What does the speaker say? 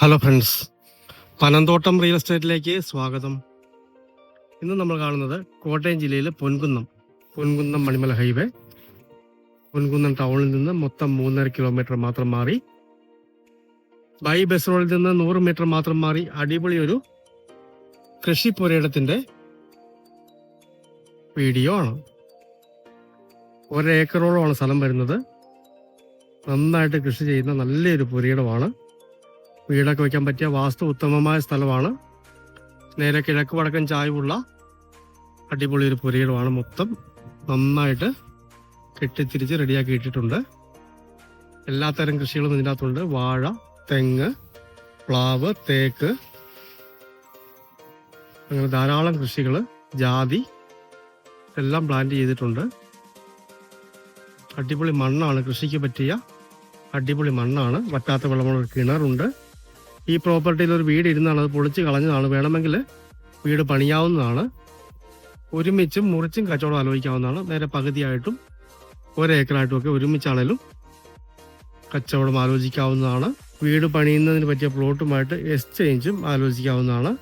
Hello friends Panamthottam real എസ്റ്റേറ്റിലേക്ക് സ്വാഗതം. ഇന്ന് നമ്മൾ കാണുന്നത് കോട്ടയം ജില്ലയിലെ പൊൻകുന്നം പൊൻകുന്നം മണിമല ഹൈവേ പൊൻകുന്നം ടൗണിൽ നിന്ന് മൊത്തം മൂന്നര കിലോമീറ്റർ മാത്രം മാറി. ബൈ ബസ് റോഡിൽ നിന്ന് നൂറ് മീറ്റർ മാത്രം മാറി അടിപൊളി ഒരു കൃഷി പുരയിടത്തിന്റെ വീഡിയോ ആണ്. ഒരേക്കറോളമാണ് സ്ഥലം വരുന്നത്. നന്നായിട്ട് കൃഷി ചെയ്യുന്ന നല്ലൊരു പുരയിടമാണ്. വീടൊക്കെ വെക്കാൻ പറ്റിയ വാസ്തു ഉത്തമമായ സ്ഥലമാണ്. നേരെ കിഴക്ക് വടക്കൻ ചായവുള്ള അടിപൊളി ഒരു പുരയിടമാണ് മൊത്തം. നന്നായിട്ട് കെട്ടിത്തിരിച്ച് റെഡിയാക്കി ഇട്ടിട്ടുണ്ട്. എല്ലാത്തരം കൃഷികളും ഇതിനകത്തുണ്ട്. വാഴ തെങ്ങ് പ്ലാവ് തേക്ക്. അങ്ങനെ ധാരാളം കൃഷികൾ ജാതി എല്ലാം പ്ലാന്റ് ചെയ്തിട്ടുണ്ട്. അടിപൊളി മണ്ണാണ്. കൃഷിക്ക് പറ്റിയ അടിപൊളി മണ്ണാണ്. വറ്റാത്ത വെള്ളമുള്ള കിണറുണ്ട്. ഈ പ്രോപ്പർട്ടിയിൽ ഒരു വീട് ഇരുന്നാണ് അത് പൊളിച്ച് കളഞ്ഞതാണ്. വേണമെങ്കിൽ വീട് പണിയാവുന്നതാണ്. ഒരുമിച്ചും മുറിച്ചും കച്ചവടം ആലോചിക്കാവുന്നതാണ്. നേരെ പകുതിയായിട്ടും ഒരേക്കറായിട്ടും ഒക്കെ ഒരുമിച്ചാണേലും കച്ചവടം ആലോചിക്കാവുന്നതാണ്. വീട് പണിയുന്നതിന് പറ്റിയ പ്ലോട്ടുമായിട്ട് എക്സ്ചേഞ്ചും ആലോചിക്കാവുന്നതാണ്.